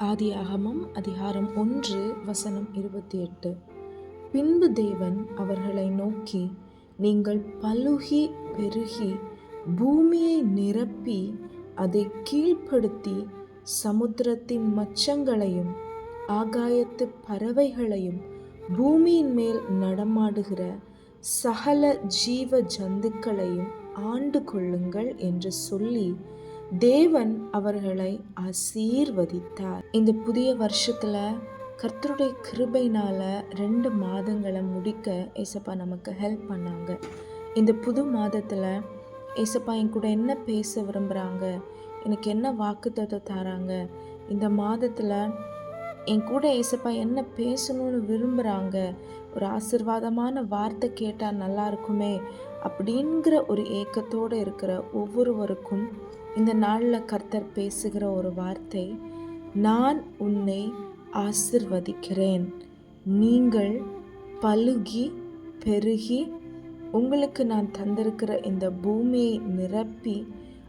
ஆதி அகமம் அதிகாரம் ஒன்று வசனம் இருபத்தி எட்டு பின்பு தேவன் அவர்களை நோக்கி நீங்கள் பலுகி பெருகி பூமியை நிரப்பி அதை கீழ்ப்படுத்தி சமுத்திரத்தின் மச்சங்களையும் ஆகாயத்து பறவைகளையும் பூமியின் மேல் நடமாடுகிற சகல ஜீவ ஜந்துக்களையும் ஆண்டு கொள்ளுங்கள் என்று சொல்லி தேவன் அவர்களை ஆசீர்வதித்தார். இந்த புதிய வருஷத்துல கர்த்தருடைய கிருபைனால ரெண்டு மாதங்களை முடிக்க ஏசப்பா நமக்கு ஹெல்ப் பண்ணாங்க. இந்த புது மாதத்துல ஏசப்பா என் கூட என்ன பேச விரும்புகிறாங்க எனக்கு என்ன வாக்குத்தத்தை தராங்க? இந்த மாதத்தில் என் கூட ஏசப்பா என்ன பேசணும்னு விரும்புகிறாங்க ஒரு ஆசிர்வாதமான வார்த்தை கேட்டால் நல்லா இருக்குமே அப்படிங்கிற ஒரு ஏக்கத்தோடு இருக்கிற ஒவ்வொருவருக்கும் இந்த நாளில் கர்த்தர் பேசுகிற ஒரு வார்த்தை நான் உன்னை ஆசிர்வதிக்கிறேன். நீங்கள் பழுகி பெருகி உங்களுக்கு நான் தந்திருக்கிற இந்த பூமியை நிரப்பி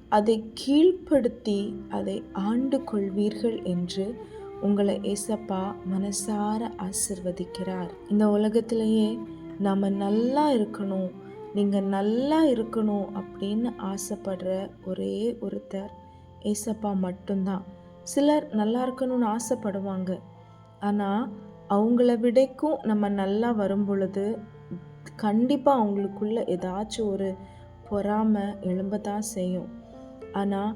அதை கீழ்ப்படுத்தி அதை ஆண்டு கொள்வீர்கள் என்று உங்களை ஏசப்பா மனசார ஆசிர்வதிக்கிறார். இந்த உலகத்திலேயே நாம் நல்லா இருக்கணும். நீங்கள் நல்லா இருக்கணும் அப்படின்னு ஆசைப்படுற ஒரே ஒருத்தர் ஏசப்பா மட்டும்தான். சிலர் நல்லா இருக்கணும்னு ஆசைப்படுவாங்க. ஆனால் அவங்கள விடைக்கும் நம்ம நல்லா வரும் பொழுது கண்டிப்பாக அவங்களுக்குள்ள ஏதாச்சும் ஒரு பொறாமை எழும்ப தான் செய்யும். ஆனால்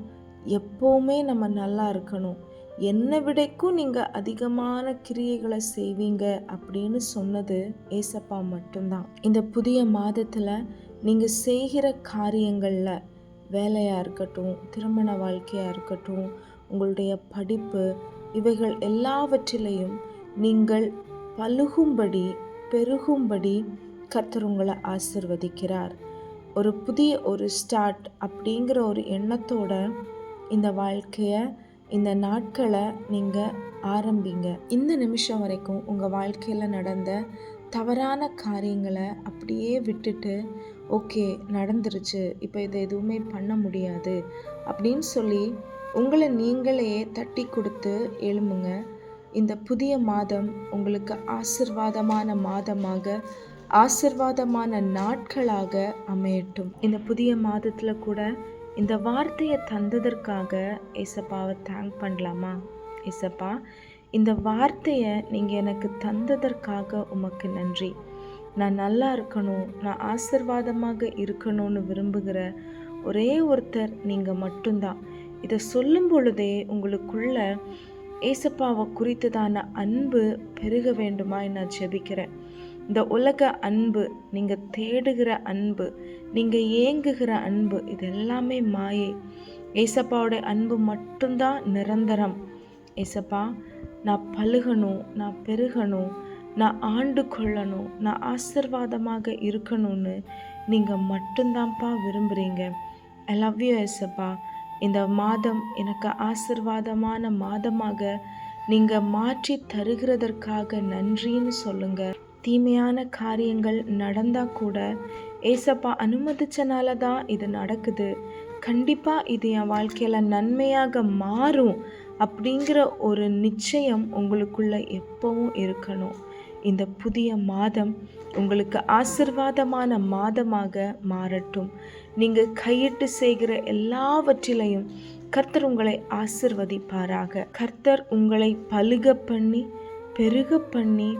எப்போவுமே நம்ம நல்லா இருக்கணும். என்னை விடைக்கும் நீங்கள் அதிகமான கிரியைகளை செய்வீங்க அப்படின்னு சொன்னது ஏசப்பா மட்டும்தான். இந்த புதிய மாதத்தில் நீங்கள் செய்கிற காரியங்களில் வேலையாக இருக்கட்டும் திருமண வாழ்க்கையாக இருக்கட்டும் உங்களுடைய படிப்பு இவைகள் எல்லாவற்றிலையும் நீங்கள் பழுகும்படி பெருகும்படி கர்த்தர் உங்களை ஆசிர்வதிக்கிறார். ஒரு புதிய ஒரு ஸ்டார்ட் அப்படிங்கிற ஒரு எண்ணத்தோட இந்த வாழ்க்கையை இந்த நாட்களை நீங்கள் ஆரம்பிங்க. இந்த நிமிஷம் வரைக்கும் உங்கள் வாழ்க்கையில் நடந்த தவறான காரியங்களை அப்படியே விட்டுட்டு ஓகே நடந்துருச்சு. இப்போ இதை எதுவுமே பண்ண முடியாது. அப்படின்னு சொல்லி உங்களை நீங்களே தட்டி கொடுத்து எழும்புங்க. இந்த புதிய மாதம் உங்களுக்கு ஆசிர்வாதமான மாதமாக ஆசிர்வாதமான நாட்களாக அமையட்டும். இந்த புதிய மாதத்தில் கூட இந்த வார்த்தையை தந்ததற்காக ஏசப்பாவை தேங்க் பண்ணலாமா? ஏசப்பா இந்த வார்த்தையை நீங்கள் எனக்கு தந்ததற்காக உமக்கு நன்றி. நான் நல்லா இருக்கணும் நான் ஆசிர்வாதமாக இருக்கணும்னு விரும்புகிற ஒரே ஒருத்தர் நீங்கள் மட்டும்தான். இதை சொல்லும் பொழுதே உங்களுக்குள்ள ஏசப்பாவை குறித்ததான அன்பு பெருக வேண்டுமா நான் ஜெபிக்கிறேன். இந்த உலக அன்பு நீங்கள் தேடுகிற அன்பு நீங்கள் ஏங்குகிற அன்பு இது எல்லாமே மாயை. ஏசப்பாவோடைய அன்பு மட்டும்தான் நிரந்தரம். ஏசப்பா நான் பழுகணும் நான் பெருகணும் நான் ஆண்டு கொள்ளணும் நான் ஆசிர்வாதமாக இருக்கணும்னு நீங்கள் மட்டும்தான்ப்பா விரும்புகிறீங்க ஐ லவ் யூ ஏசப்பா. இந்த மாதம் எனக்கு ஆசிர்வாதமான மாதமாக நீங்கள் மாற்றி தருகிறதற்காக நன்றின்னு சொல்லுங்கள் தீமையான காரியங்கள் நடந்தால் கூட ஏசப்பா அனுமதிச்சனால தான் இது நடக்குது. கண்டிப்பாக இது என் வாழ்க்கையில் நன்மையாக மாறும் அப்படிங்கிற ஒரு நிச்சயம் உங்களுக்குள்ள எப்பவும் இருக்கணும். இந்த புதிய மாதம் உங்களுக்கு ஆசிர்வாதமான மாதமாக மாறட்டும். நீங்கள் கையிட்டு செய்கிற எல்லாவற்றிலையும் கர்த்தர் உங்களை ஆசிர்வதிப்பாராக. கர்த்தர் உங்களை பழுக பண்ணி பெருக பண்ணி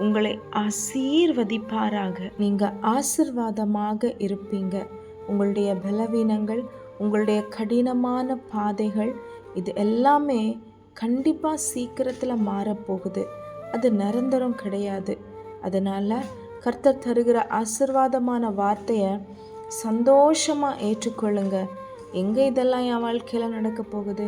உங்களை ஆசீர்வதிப்பாராக. நீங்கள் ஆசிர்வாதமாக இருப்பீங்க. உங்களுடைய பலவீனங்கள் உங்களுடைய கடினமான பாதைகள் இது எல்லாமே கண்டிப்பாக சீக்கிரத்தில் மாறப்போகுது. அது நிரந்தரம் கிடையாது. அதனால் கர்த்தர் தருகிற ஆசிர்வாதமான வார்த்தையை சந்தோஷமாக ஏற்றுக்கொள்ளுங்க. எங்கே இதெல்லாம் என் வாழ்க்கையில் நடக்க போகுது?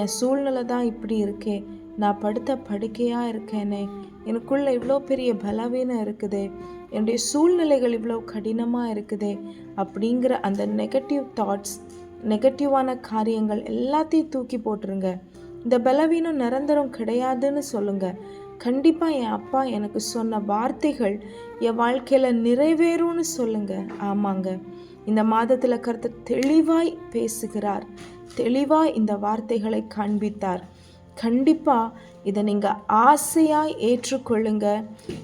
என் சூழ்நிலை தான் இப்படி இருக்கே. நான் படுத்த படுக்கையாக இருக்கேனே. எனக்குள்ள இவ்வளோ பெரிய பலவீனம் இருக்குது. என்னுடைய சூழ்நிலைகள் இவ்வளோ கடினமாக இருக்குது. அப்படிங்கிற அந்த நெகட்டிவ் தாட்ஸ் நெகட்டிவான காரியங்கள் எல்லாத்தையும் தூக்கி போட்டுருங்க. இந்த பலவீனம் நிரந்தரம் கிடையாதுன்னு சொல்லுங்கள் கண்டிப்பாக என் அப்பா எனக்கு சொன்ன வார்த்தைகள் என் வாழ்க்கையில் நிறைவேறும்னு சொல்லுங்கள் ஆமாங்க. இந்த மாதத்தில் கருத்து தெளிவாய் பேசுகிறார். தெளிவாய் இந்த வார்த்தைகளை காண்பித்தார். கண்டிப்பாக இதை நீங்கள் ஆசையாக ஏற்றுக்கொள்ளுங்க.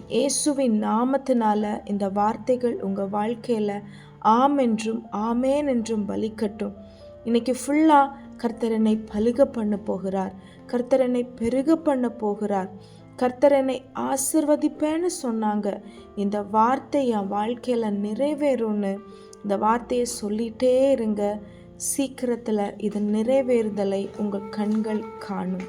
இயேசுவின் நாமத்தினால இந்த வார்த்தைகள் உங்கள் வாழ்க்கையில் ஆம் என்றும் ஆமேன் என்றும் பலிக்கட்டும் இன்னைக்கு ஃபுல்லாக கர்த்தரனை பழுக பண்ண போகிறார். கர்த்தரனை பெருக பண்ண போகிறார். கர்த்தரனை ஆசிர்வதிப்பேன்னு சொன்னாங்க. இந்த வார்த்தை என் வாழ்க்கையில் நிறைவேறும்னு இந்த வார்த்தையை சொல்லிட்டே இருங்க. சீக்கிரத்தில் இது நிறைவேறுதலை உங்கள் கண்கள் காணும்.